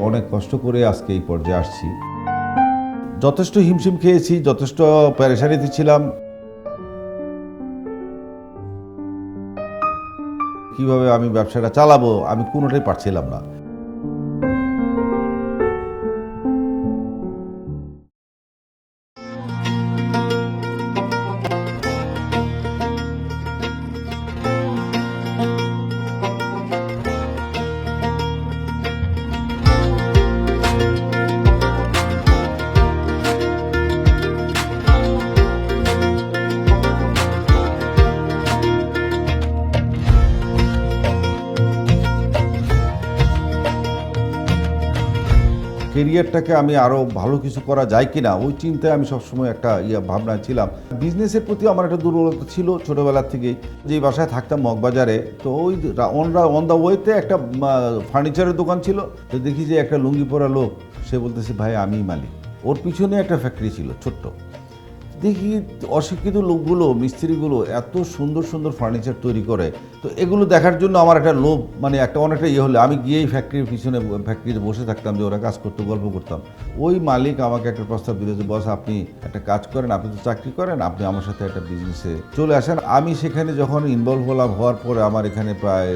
অনেক কষ্ট করে আজকে এই পর্যায়ে আসছি। যথেষ্ট হিমশিম খেয়েছি, যথেষ্ট প্যারেশানিতে ছিলাম। কীভাবে আমি ব্যবসাটা চালাবো, আমি কোনোটাই পারছিলাম না। কেরিয়ারটাকে আমি আরও ভালো কিছু করা যায় কি না ওই চিন্তায় আমি সবসময় একটা ইয়ে ভাবনা ছিলাম। বিজনেসের প্রতি আমার একটা দুর্বলতা ছিল ছোটোবেলার থেকেই। যে বাসায় থাকতাম মগবাজারে, তো ওই অন অন দ্য ওয়েতে একটা ফার্নিচারের দোকান ছিল। তো দেখি যে একটা লুঙ্গি পরা লোক, সে বলতেছে, ভাই আমি মালিক। ওর পিছনে একটা ফ্যাক্টরি ছিল, ছোট্ট। দেখি অশিক্ষিত লোকগুলো, মিস্ত্রিগুলো এত সুন্দর সুন্দর ফার্নিচার তৈরি করে। তো এগুলো দেখার জন্য আমার একটা লোভ মানে একটা অনেকটা ইয়ে হলে। আমি গিয়েই ফ্যাক্টরির পিছনে ফ্যাক্টরিতে বসে থাকতাম যে ওরা কাজ করতে, গল্প করতাম। ওই মালিক আমাকে একটা প্রস্তাব দিল যে, বস, আপনি একটা কাজ করেন, আপনি তো চাকরি করেন, আপনি আমার সাথে একটা বিজনেসে চলে আসেন। আমি সেখানে যখন ইনভলভ হলাম, হওয়ার পরে আমার এখানে প্রায়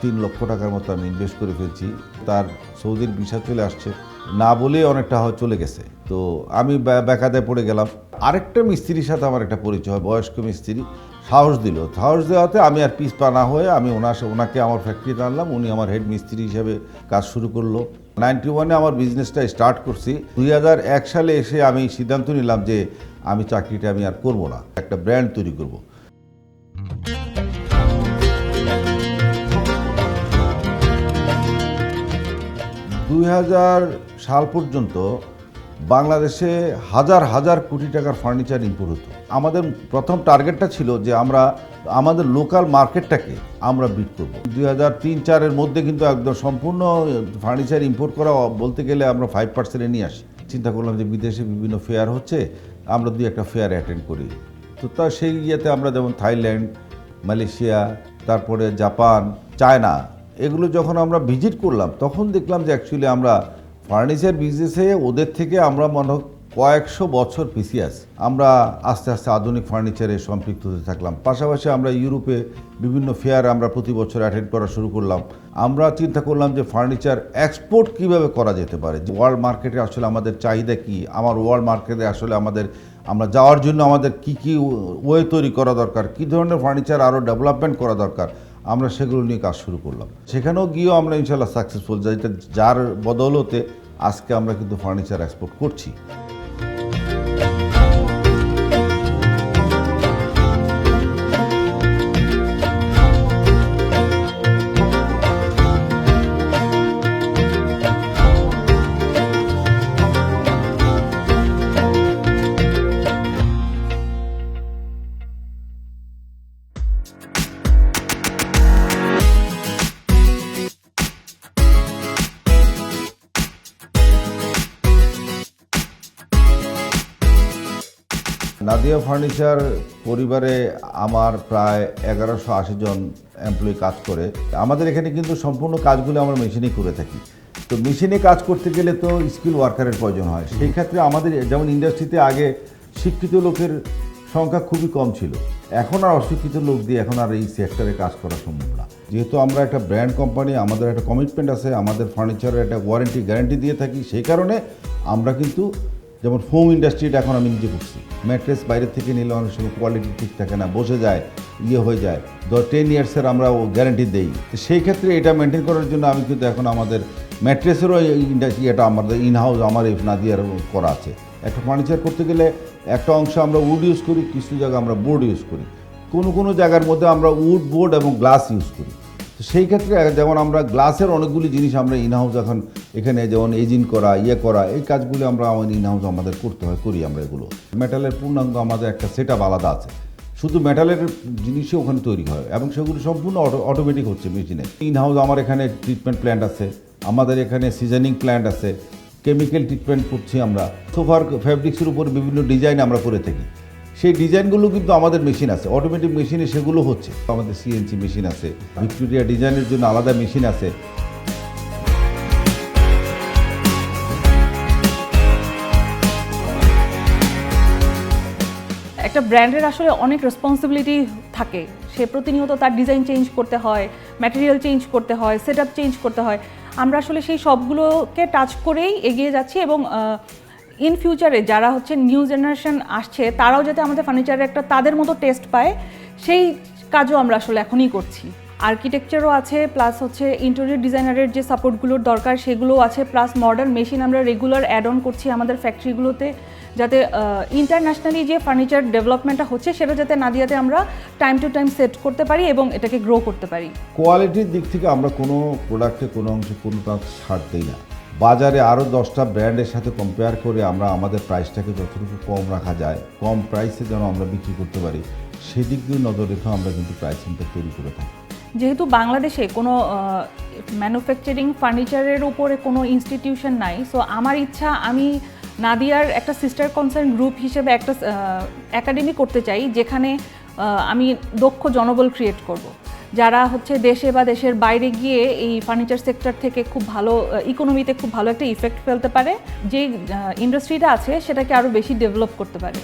তিন লক্ষ টাকার মতো আমি ইনভেস্ট করে ফেলছি। তার সৌদির ভিসা চলে আসছে। না বলে অনেকটা চলে গেছে। তো আমি বেকাদায় পড়ে গেলাম। আরেকটা মিস্ত্রির সাথে আমার একটা পরিচয় হয়, বয়স্ক মিস্ত্রি। সাহস দিল। সাহস দেওয়াতে আমি আর পিস পা না হয়ে আমি ওনার ওনাকে আমার ফ্যাক্টরিতে আনলাম। উনি আমার হেড মিস্ত্রি হিসেবে কাজ শুরু করল। নাইনটি ওয়ানে আমার বিজনেসটা স্টার্ট করছি। দুই হাজার এক সালে এসে আমি সিদ্ধান্ত নিলাম যে আমি চাকরিটা আমি আর করব না। একটা ব্র্যান্ড তৈরি করব। দুই হাজার সাল পর্যন্ত বাংলাদেশে হাজার হাজার কোটি টাকার ফার্নিচার ইম্পোর্ট হতো। আমাদের প্রথম টার্গেটটা ছিল যে আমরা আমাদের লোকাল মার্কেটটাকে আমরা বিট করব। দুই হাজার তিন চারের মধ্যে কিন্তু একদম সম্পূর্ণ ফার্নিচার ইম্পোর্ট করা বলতে গেলে আমরা ফাইভ পার্সেন্টে নিয়ে আসি। চিন্তা করলাম যে বিদেশে বিভিন্ন ফেয়ার হচ্ছে, আমরা দুই একটা ফেয়ার অ্যাটেন্ড করি। তো তা সেই ইয়েতে আমরা যেমন থাইল্যান্ড, মালয়েশিয়া, তারপরে জাপান, চায়না এগুলো যখন আমরা ভিজিট করলাম, তখন দেখলাম যে অ্যাকচুয়ালি আমরা ফার্নিচার বিজনেসে ওদের থেকে আমরা মনে হয় কয়েকশো বছর পিছিয়ে আছি। আমরা আস্তে আস্তে আধুনিক ফার্নিচারে সম্পৃক্ত হতে থাকলাম। পাশাপাশি আমরা ইউরোপে বিভিন্ন ফেয়ার আমরা প্রতি বছর অ্যাটেন্ড করা শুরু করলাম। আমরা চিন্তা করলাম যে ফার্নিচার এক্সপোর্ট কীভাবে করা যেতে পারে? ওয়ার্ল্ড মার্কেটে আসলে আমাদের চাহিদা কি? আমার ওয়ার্ল্ড মার্কেটে আসলে আমাদের, আমরা যাওয়ার জন্য আমাদের কি কি ওয়ে তৈরি করা দরকার? কি ধরনের ফার্নিচার আরও ডেভেলপমেন্ট করা দরকার? আমরা সেগুলো নিয়ে কাজ শুরু করলাম। সেখানেও গিয়েও আমরা ইনশাল্লাহ সাকসেসফুল যেটা যার বদৌলতে আজকে আমরা কিন্তু ফার্নিচার এক্সপোর্ট করছি। নাদিয়া ফার্নিচার পরিবারে আমার প্রায় এগারোশো আশি জন এমপ্লয়ি কাজ করে। আমাদের এখানে কিন্তু সম্পূর্ণ কাজগুলো আমরা মেশিনে করে থাকি। তো মেশিনে কাজ করতে গেলে তো স্কিল ওয়ার্কারের প্রয়োজন হয়। সেই ক্ষেত্রে আমাদের যেমন ইন্ডাস্ট্রিতে আগে শিক্ষিত লোকের সংখ্যা খুবই কম ছিল। এখন আর অশিক্ষিত লোক দিয়ে এখন আর এই সেক্টরে কাজ করা সম্ভব না। যেহেতু আমরা একটা ব্র্যান্ড কোম্পানি আমাদের একটা কমিটমেন্ট আছে, আমাদের ফার্নিচারের একটা ওয়ারেন্টি গ্যারান্টি দিয়ে থাকি। সেই কারণে আমরা কিন্তু যেমন ফোম ইন্ডাস্ট্রিটা এখন আমি নিজে করছি। ম্যাট্রেস বাইরে থেকে নিলে অনেক সময় কোয়ালিটি ঠিক থাকে না, বসে যায় ইয়ে হয়ে যায়। ধর টেন ইয়ার্সের আমরা ও গ্যারান্টি দেই। তো সেই ক্ষেত্রে এটা মেনটেন করার জন্য আমি কিন্তু এখন আমাদের ম্যাট্রেসেরও ইন্ডাস্ট্রি এটা আমাদের ইনহাউস আমার এই নাদিয়ার করা আছে। একটা ফার্নিচার করতে গেলে একটা অংশ আমরা উড ইউজ করি, কিছু জায়গায় আমরা বোর্ড ইউজ করি। কোনো কোনো জায়গার মধ্যে আমরা উড বোর্ড এবং গ্লাস ইউজ করি। সেই ক্ষেত্রে, যেমন আমরা গ্লাসের অনেকগুলি জিনিস আমরা ইনহাউস এখন এখানে যেমন এজিন করা ইয়ে করা, এই কাজগুলি আমরা আমাদের ইনহাউস আমাদের করতে হয়, করি আমরা এগুলো। মেটালের পূর্ণাঙ্গ আমাদের একটা সেট আলাদা আছে। শুধু মেটালের জিনিসই ওখানে তৈরি হয় এবং সেগুলো সম্পূর্ণ অটোমেটিক হচ্ছে মেশিনে ইনহাউস আমার এখানে ট্রিটমেন্ট প্ল্যান্ট আছে, আমাদের এখানে সিজনিং প্ল্যান্ট আছে কেমিক্যাল ট্রিটমেন্ট করছি আমরা। সোফার ফ্যাব্রিক্সের উপর বিভিন্ন ডিজাইন আমরা করে থাকি। সেই ডিজাইনগুলো কিন্তু আমাদের মেশিন আছে অটোমেটিক মেশিনে সেগুলো হচ্ছে। আমাদের সিএনসি মেশিন আছে ভিক্টোরিয়া ডিজাইনের জন্য আলাদা মেশিন আছে। একটা ব্র্যান্ডের আসলে অনেক রেসপন্সিবিলিটি থাকে। সে প্রতিনিয়ত তার ডিজাইন চেঞ্জ করতে হয় ম্যাটেরিয়াল চেঞ্জ করতে হয় সেট চেঞ্জ করতে হয়। আমরা আসলে সেই সবগুলোকে টাচ করেই এগিয়ে যাচ্ছি এবং ইন ফিউচারে যারা হচ্ছে নিউ জেনারেশন আসছে, তারাও যাতে আমাদের ফার্নিচারের একটা তাদের মতো টেস্ট পায়, সেই কাজও আমরা আসলে এখনই করছি। আর্কিটেকচারও আছে প্লাস হচ্ছে ইন্টেরিয়র ডিজাইনারের যে সাপোর্টগুলোর দরকার, সেগুলোও আছে প্লাস মডার্ন মেশিন আমরা রেগুলার অ্যাড অন করছি আমাদের ফ্যাক্টরিগুলোতে যাতে ইন্টারন্যাশনালি যে ফার্নিচার ডেভেলপমেন্টটা হচ্ছে, সেটা যাতে না নাদিয়াতে আমরা টাইম টু টাইম সেট করতে পারি এবং এটাকে গ্রো করতে পারি। কোয়ালিটির দিক থেকে আমরা কোনো প্রোডাক্টে কোনো অংশে কোনোটা ছাড় দিই না। বাজারে আরও দশটা ব্র্যান্ডের সাথে কম্পেয়ার করে আমরা আমাদের প্রাইসটাকে যতটুকু কম রাখা যায়, কম প্রাইসে যেন আমরা বিক্রি করতে পারি, সেদিক দিয়ে নজর রেখে আমরা কিন্তু প্রাইসিংটা তৈরি করে থাকি যেহেতু বাংলাদেশে কোনো ম্যানুফ্যাকচারিং ফার্নিচারের উপরে কোনো ইনস্টিটিউশন নাই সো আমার ইচ্ছা আমি নাদিয়ার একটা সিস্টার কনসার্ন গ্রুপ হিসেবে একটা একাডেমি করতে চাই, যেখানে আমি দক্ষ জনবল ক্রিয়েট করব। যারা হচ্ছে দেশে বা দেশের বাইরে গিয়ে এই ফার্নিচার সেক্টর থেকে খুব ভালো ইকোনমিতে খুব ভালো একটা ইফেক্ট ফেলতে পারে যে ইন্ডাস্ট্রিটা আছে সেটাকে আরও বেশি ডেভেলপ করতে পারে।